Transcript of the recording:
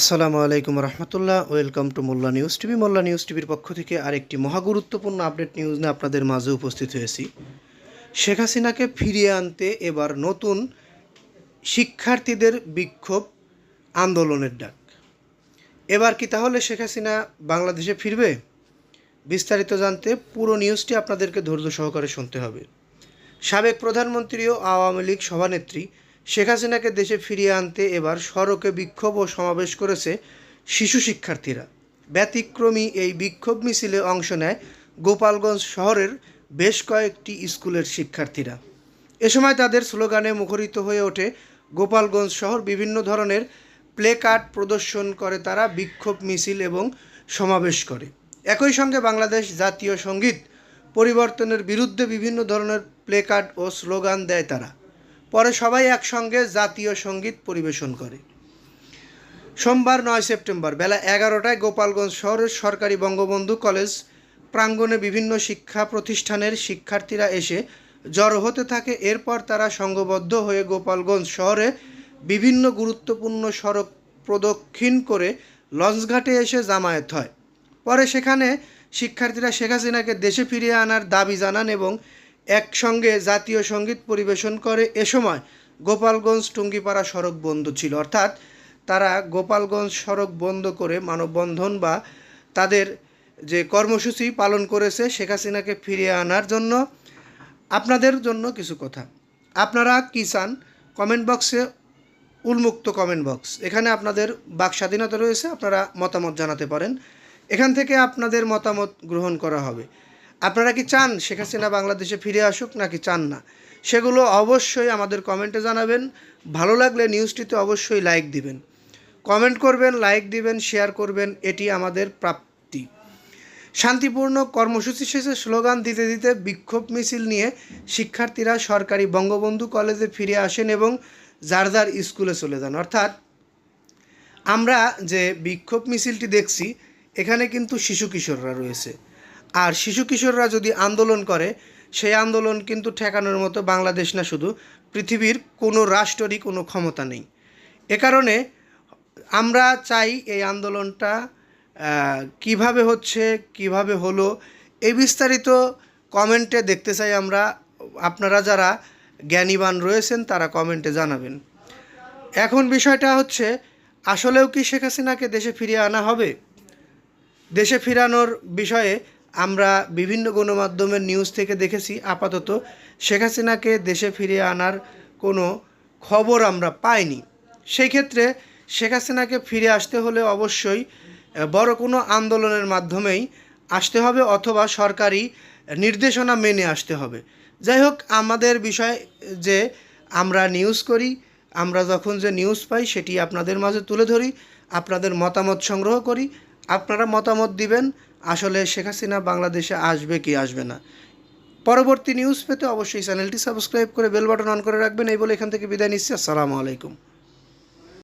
আসসালামু আলাইকুম রহমতুল্লাহ। Welcome to Molla news TV. Molla news টিভির পক্ষ থেকে আরেকটি মহাগুরুত্বপূর্ণ আপডেট নিউজ নিয়ে আপনাদের মাঝে উপস্থিত হয়েছি। শেখ হাসিনাকে ফিরিয়ে আনতে এবার নতুন শিক্ষার্থীদের বিক্ষোভ আন্দোলনের ডাক। এবার কি তাহলে শেখ হাসিনা বাংলাদেশে ফিরবে? বিস্তারিত জানতে পুরো নিউজটি আপনাদেরকে ধৈর্য সহকারে শুনতে হবে। সাবেক প্রধানমন্ত্রী ও আওয়ামী লীগ সভানেত্রী শেখ হাসিনাকে দেশে ফিরিয়ে আনতে এবার সড়কে বিক্ষোভ ও সমাবেশ করেছে শিশু শিক্ষার্থীরা। ব্যতিক্রমী এই বিক্ষোভ মিছিলে অংশ নেয় গোপালগঞ্জ শহরের বেশ কয়েকটি স্কুলের শিক্ষার্থীরা। এ সময় তাদের স্লোগানে মুখরিত হয়ে ওঠে গোপালগঞ্জ শহর বিভিন্ন ধরনের প্লে কার্ড প্রদর্শন করে তারা বিক্ষোভ মিছিল এবং সমাবেশ করে। একই সঙ্গে বাংলাদেশ জাতীয় সংগীত পরিবর্তনের বিরুদ্ধে বিভিন্ন ধরনের প্লে কার্ড ও স্লোগান দেয় তারা। পরে সবাই একসঙ্গে জাতীয় সংগীত পরিবেশন করে। সোমবার নয় সেপ্টেম্বর বেলা এগারোটায় গোপালগঞ্জ শহরের সরকারি বঙ্গবন্ধু কলেজ প্রাঙ্গণে বিভিন্ন শিক্ষা প্রতিষ্ঠানের শিক্ষার্থীরা এসে জড়ো হতে থাকে। এরপর তারা সংঘবদ্ধ হয়ে গোপালগঞ্জ শহরে বিভিন্ন গুরুত্বপূর্ণ সড়ক প্রদক্ষিণ করে লঞ্চঘাটে এসে জামায়াত হয়। পরে সেখানে শিক্ষার্থীরা শেখ হাসিনাকে দেশে ফিরিয়ে আনার দাবি জানান এবং একসঙ্গে জাতীয় সংগীত পরিবেশন করে। এ সময় গোপালগঞ্জ টুঙ্গিপাড়া সড়ক বন্ধ ছিল। অর্থাৎ তারা গোপালগঞ্জ সড়ক বন্ধ করে মানববন্ধন বা তাদের যে কর্মসূচি পালন করেছে, শেখ হাসিনাকে ফিরিয়ে আনার জন্য। আপনাদের জন্য কিছু কথা। আপনারা কী চান? কমেন্ট বক্সে উন্মুক্ত কমেন্ট বক্স। এখানে আপনাদের বাক স্বাধীনতা রয়েছে, আপনারা মতামত জানাতে পারেন। এখান থেকে আপনাদের মতামত গ্রহণ করা হবে। আপনারা কি চান শেখ হাসিনা বাংলাদেশে ফিরে আসুক নাকি চান না? সেগুলো অবশ্যই আমাদের কমেন্টে জানাবেন। ভালো লাগলে নিউজটিতে অবশ্যই লাইক দিবেন। কমেন্ট করবেন, লাইক দিবেন, শেয়ার করবেন, এটি আমাদের প্রাপ্তি। শান্তিপূর্ণ কর্মসূচি শেষে স্লোগান দিতে দিতে বিক্ষোভ মিছিল নিয়ে শিক্ষার্থীরা সরকারি বঙ্গবন্ধু কলেজে ফিরে আসেন এবং যার যার স্কুলে চলে যান। অর্থাৎ আমরা যে বিক্ষোভ মিছিলটি দেখছি, এখানে কিন্তু শিশু কিশোররা রয়েছে। আর শিশু কিশোররা যদি আন্দোলন করে, সেই আন্দোলন কিন্তু ঠেকানোর মতো বাংলাদেশ না শুধু, পৃথিবীর কোনো রাষ্ট্রেরই কোনো ক্ষমতা নেই। এ কারণে আমরা চাই এই আন্দোলনটা কীভাবে হচ্ছে, কীভাবে হলো, এই বিস্তারিত কমেন্টে দেখতে চাই আমরা। আপনারা যারা জ্ঞানীবান রয়েছেন, তারা কমেন্টে জানাবেন। এখন বিষয়টা হচ্ছে, আসলেও কি শেখ হাসিনাকে দেশে ফিরিয়ে আনা হবে? দেশে ফিরানোর বিষয়ে আমরা বিভিন্ন গণমাধ্যমের নিউজ থেকে দেখেছি আপাতত শেখ হাসিনাকে দেশে ফিরিয়ে আনার কোনো খবর আমরা পাইনি। সেই ক্ষেত্রে শেখ হাসিনাকে ফিরে আসতে হলে অবশ্যই বড় কোনো আন্দোলনের মাধ্যমেই আসতে হবে অথবা সরকারি নির্দেশনা মেনে আসতে হবে। যাই হোক, আমাদের বিষয় যে আমরা নিউজ করি, আমরা যখন যে নিউজ পাই সেটি আপনাদের মাঝে তুলে ধরি, আপনাদের মতামত সংগ্রহ করি। আপনারা মতামত দিবেন, আসলে শেখ হাসিনা বাংলাদেশে আসবে কি আসবে না। পরবর্তী নিউজ পেতে অবশ্যই চ্যানেলটি সাবস্ক্রাইব করে বেল বাটন অন করে রাখবেন, এই বলে এখান থেকে বিদায় নিচ্ছি, আসসালামু আলাইকুম।